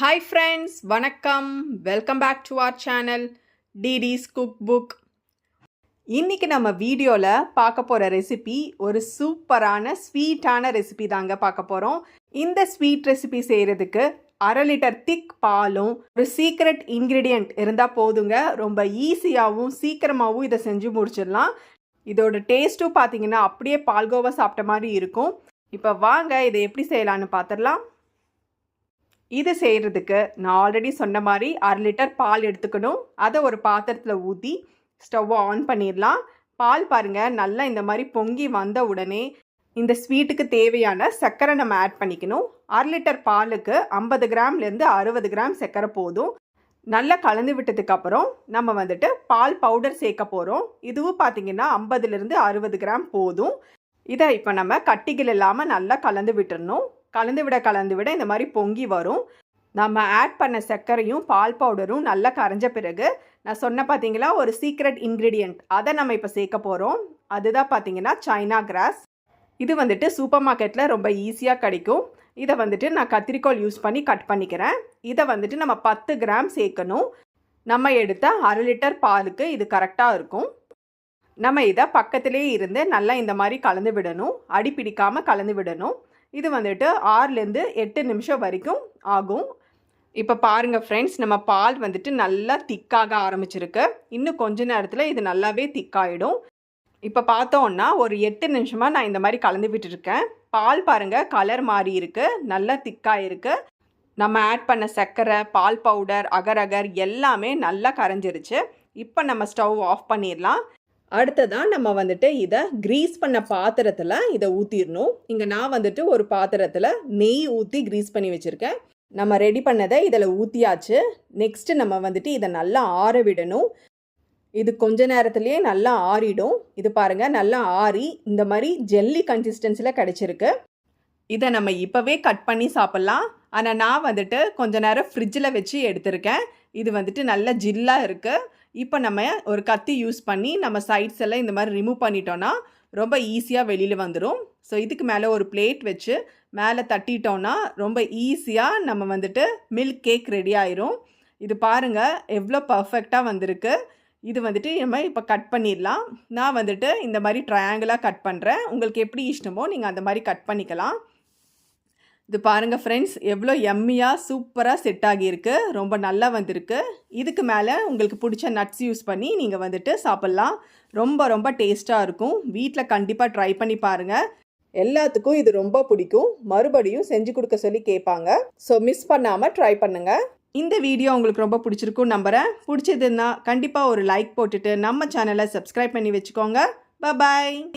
Hi friends வணக்கம். Welcome back to our channel DD's cook book இன்றைக்கி நம்ம வீடியோவில் பார்க்க போகிற ரெசிபி ஒரு சூப்பரான ஸ்வீட்டான ரெசிபி தாங்க பார்க்க போகிறோம் இந்த ஸ்வீட் ரெசிபி செய்கிறதுக்கு அரை லிட்டர் திக் பாலும் ஒரு சீக்ரெட் இன்க்ரீடியண்ட் இருந்தால் போதுங்க. ரொம்ப ஈஸியாகவும் சீக்கிரமாகவும் இதை செஞ்சு முடிச்சிடலாம். இதோட டேஸ்ட்டும் பார்த்தீங்கன்னா அப்படியே பால்கோவா சாப்பிட்ட மாதிரி இருக்கும். இப்போ வாங்க இதை எப்படி செய்யலான்னு பார்த்துடலாம். இது செய்கிறதுக்கு நான் ஆல்ரெடி சொன்ன மாதிரி அரை லிட்டர் பால் எடுத்துக்கணும். அதை ஒரு பாத்திரத்தில் ஊற்றி ஸ்டவ்வை ஆன் பண்ணிடலாம். பால் பாருங்கள் நல்லா இந்த மாதிரி பொங்கி வந்த உடனே இந்த ஸ்வீட்டுக்கு தேவையான சர்க்கரை நம்ம ஆட் பண்ணிக்கணும். அரை லிட்டர் பாலுக்கு ஐம்பது கிராம்லேருந்து அறுபது கிராம் சர்க்கரை போதும். நல்லா கலந்து விட்டதுக்கப்புறம் நம்ம வந்துட்டு பால் பவுடர் சேர்க்க போகிறோம் இதுவும் பார்த்தீங்கன்னா ஐம்பதுலேருந்து அறுபது கிராம் போதும். இதை இப்போ நம்ம கட்டிகள் இல்லாமல் நல்லா கலந்து விட்டுறணும். கலந்து விட கலந்து விட இந்த மாதிரி பொங்கி வரும். நம்ம ஆட் பண்ண சர்க்கரையும் பால் பவுடரும் நல்லா கரைஞ்ச பிறகு நான் சொன்ன பார்த்தீங்களா ஒரு சீக்ரெட் இன்க்ரீடியண்ட் அதை நம்ம இப்போ சேர்க்க போகிறோம் அதுதான் பார்த்தீங்கன்னா சைனா கிராஸ் இது வந்துட்டு சூப்பர் மார்க்கெட்டில் ரொம்ப ஈஸியாக கிடைக்கும். இதை வந்துட்டு நான் கத்திரிக்கோல் யூஸ் பண்ணி கட் பண்ணிக்கிறேன். இதை வந்துட்டு நம்ம பத்து கிராம் சேர்க்கணும். நம்ம எடுத்த அரை லிட்டர் பாலுக்கு இது கரெக்டாக இருக்கும். நம்ம இதை பக்கத்திலே இருந்து நல்லா இந்த மாதிரி கலந்து விடணும். அடி பிடிக்காமல் கலந்து விடணும். இது வந்துட்டு ஆறுலேருந்து எட்டு நிமிஷம் வரைக்கும் ஆகும். இப்போ பாருங்கள் ஃப்ரெண்ட்ஸ் நம்ம பால் வந்துட்டு நல்லா திக்காக ஆரம்பிச்சிருக்கு. இன்னும் கொஞ்ச நேரத்தில் இது நல்லாவே திக்காயிடும். இப்போ பார்த்தோன்னா ஒரு எட்டு நிமிஷமாக நான் இந்த மாதிரி கலந்து விட்டுருக்கேன். பால் பாருங்கள் கலர் மாறி இருக்குது நல்லா திக்காக இருக்குது நம்ம ஆட் பண்ண சர்க்கரை பால் பவுடர் அகர் அகர் எல்லாமே நல்லா கரைஞ்சிருச்சு. இப்போ நம்ம ஸ்டவ் ஆஃப் பண்ணிடலாம். அடுத்ததான் நம்ம வந்துட்டு இதை க்ரீஸ் பண்ண பாத்திரத்தில் இதை ஊற்றிடணும் இங்கே நான் வந்துட்டு ஒரு பாத்திரத்தில் நெய் ஊற்றி க்ரீஸ் பண்ணி வச்சுருக்கேன். நம்ம ரெடி பண்ணதை இதில் ஊற்றியாச்சு நெக்ஸ்ட்டு நம்ம வந்துட்டு இதை நல்லா ஆற விடணும். இது கொஞ்ச நேரத்துலேயே நல்லா ஆறிடும். இது பாருங்கள் நல்லா ஆறி இந்த மாதிரி ஜெல்லி கன்சிஸ்டன்சியில் கிடச்சிருக்கு. இதை நம்ம இப்போவே கட் பண்ணி சாப்பிட்லாம். ஆனால் நான் வந்துட்டு கொஞ்ச நேரம் ஃப்ரிட்ஜில் வச்சு எடுத்திருக்கேன். இது வந்துட்டு நல்ல ஜில்லாக இருக்குது இப்போ நம்ம ஒரு கத்தி யூஸ் பண்ணி நம்ம சைட்ஸ் எல்லாம் இந்த மாதிரி ரிமூவ் பண்ணிட்டோன்னா ரொம்ப ஈஸியாக வெளியில் வந்துடும் ஸோ இதுக்கு மேலே ஒரு பிளேட் வச்சு மேலே தட்டிட்டோன்னா ரொம்ப ஈஸியாக நம்ம வந்துட்டு மில்க் கேக் ரெடி ஆயிரும். இது பாருங்கள் எவ்வளோ பர்ஃபெக்டாக வந்திருக்கு. இது வந்துட்டு நம்ம இப்போ கட் பண்ணிடலாம். நான் வந்துட்டு இந்த மாதிரி ட்ரையாங்கிளாக கட் பண்ணுறேன் உங்களுக்கு எப்படி இஷ்டமோ நீங்கள் அந்த மாதிரி கட் பண்ணிக்கலாம். இது பாருங்கள் ஃப்ரெண்ட்ஸ் எவ்வளோ எம்மியாக சூப்பராக செட் ஆகியிருக்கு. ரொம்ப நல்லா வந்திருக்கு. இதுக்கு மேலே உங்களுக்கு பிடிச்ச நட்ஸ் யூஸ் பண்ணி நீங்கள் வந்துட்டு சாப்பிட்லாம். ரொம்ப ரொம்ப டேஸ்ட்டாக இருக்கும். வீட்டில் கண்டிப்பாக ட்ரை பண்ணி பாருங்கள் எல்லாத்துக்கும் இது ரொம்ப பிடிக்கும். மறுபடியும் செஞ்சு கொடுக்க சொல்லி கேட்பாங்க. ஸோ மிஸ் பண்ணாமல் ட்ரை பண்ணுங்கள் இந்த வீடியோ உங்களுக்கு ரொம்ப பிடிச்சிருக்கும் நம்புகிறேன் பிடிச்சதுன்னா கண்டிப்பாக ஒரு லைக் போட்டுட்டு நம்ம சேனலை சப்ஸ்கிரைப் பண்ணி வச்சுக்கோங்க. பாய்